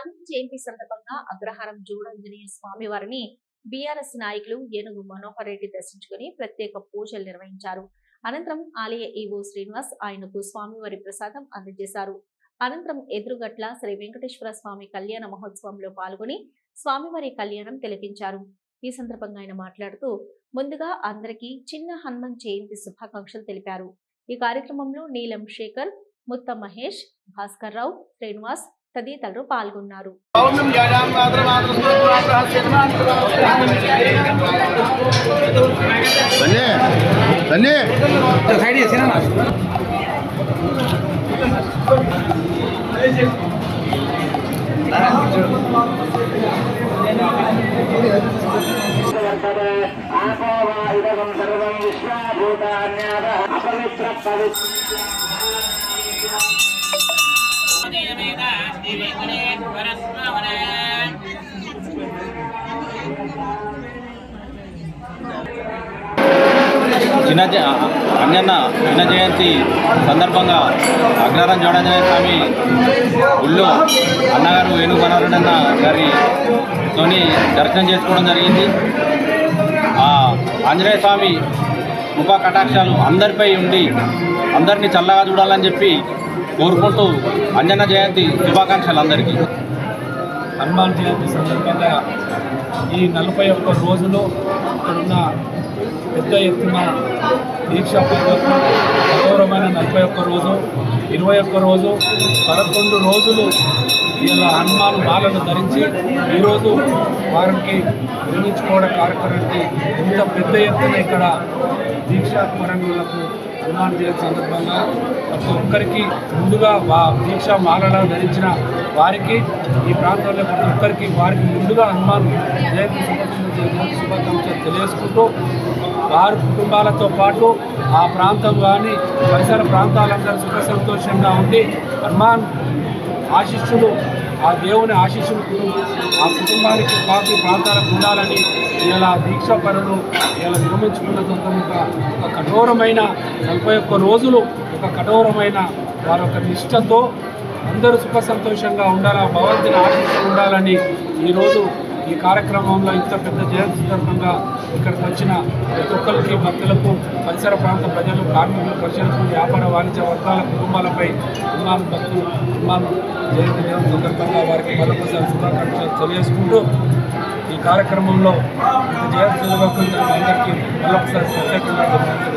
అనంత జయంతి సందర్భంగా అగ్రహారం జోడంజనేయ స్వామి వారిని బీఆర్ఎస్ నాయకులు ఏనుగు మనోహర్ రెడ్డి దర్శించుకుని ప్రత్యేక పూజలు నిర్వహించారు. అనంతరం ఆలయ ఈవో శ్రీనివాస్ ఆయనకు స్వామివారి ప్రసాదం అందజేశారు. అనంతరం ఎదురుగట్ల శ్రీ వెంకటేశ్వర స్వామి కళ్యాణ మహోత్సవంలో పాల్గొని స్వామివారి కళ్యాణం తిలకించారు. ఈ సందర్భంగా ఆయన మాట్లాడుతూ ముందుగా అందరికీ చిన్న హనుమన్ జయంతి శుభాకాంక్షలు తెలిపారు. ఈ కార్యక్రమంలో నీలం శేఖర్ ముత్త మహేష్ భాస్కర్ రావు శ్రీనివాస్ తదితరులు పాల్గొన్నారు. జాయాం మాత్ర చిన్న అంజన్న చిన్న జయంతి సందర్భంగా అగ్రహారం జోడంజనేయ స్వామి గుళ్ళో అన్నగారు ఏనుగు మనోహరన్న గారి తోని దర్శనం చేసుకోవడం జరిగింది. ఆ ఆంజనేయ స్వామి కృపా కటాక్షాలు అందరిపై ఉండి అందరినీ చల్లగా చూడాలని చెప్పి కోరుకుంటూ అంజన జయంతి శుభాకాంక్షలు అందరికీ. హనుమాన్ జయంతి సందర్భంగా ఈ నలభై ఒక్క రోజులు ఇక్కడున్న పెద్ద ఎత్తున దీక్ష పద్ధతులు నలభై ఒక్క రోజు ఇరవై ఒక్క రోజు పదకొండు రోజులు ఇలా హనుమాన్ మాలను ధరించి ఈరోజు వారికి నిర్మించుకోవడం కార్యక్రమానికి ఇంత పెద్ద ఎత్తున ఇక్కడ దీక్షా పరంగులకు హనుమాన్ జయంతి సందర్భంగా ప్రతి ఒక్కరికి ముందుగా వా దీక్షా మాలను ధరించిన వారికి ఈ ప్రాంతంలో ప్రతి ఒక్కరికి వారికి ముందుగా హనుమాన్ జయంతి శుభాకాంక్షలు తెలియజేసుకుంటూ వారి కుటుంబాలతో పాటు ఆ ప్రాంతం కానీ పరిసర ప్రాంతాలందరూ సుఖ సంతోషంగా ఉండి హనుమాన్ ఆశీస్సులు ఆ దేవుని ఆశీస్సులు ఆ కుటుంబానికి పాపి ప్రాంతాలకు ఉండాలని ఇలా దీక్ష పనులు ఇలా నిర్మించుకున్న సందర్భంగా ఒక కఠోరమైన నలభై ఒక్క రోజులు ఒక కఠోరమైన వారి యొక్క నిష్టతో అందరూ సుఖ సంతోషంగా ఉండాలా భగవంతుని ఆశీస్సులు ఉండాలని ఈరోజు ఈ కార్యక్రమంలో ఇంత పెద్ద జయంతి సందర్భంగా ఇక్కడికి వచ్చిన ప్రతి ఒక్కరికి భక్తులకు పరిసర ప్రాంత ప్రజలు కార్మికులు ప్రజలకు వ్యాపార వాణిజ్య వర్గాల కుటుంబాలపై హనుమాన్ భక్తులు హనుమాన్ జయంతి దినం సందర్భంగా వారికి మరొకసారి శుభాకాంక్షలు తెలియజేసుకుంటూ ఈ కార్యక్రమంలో జయంతి శుభాకాంక్షలు అందరికీ మరొకసారి ప్రత్యేకంగా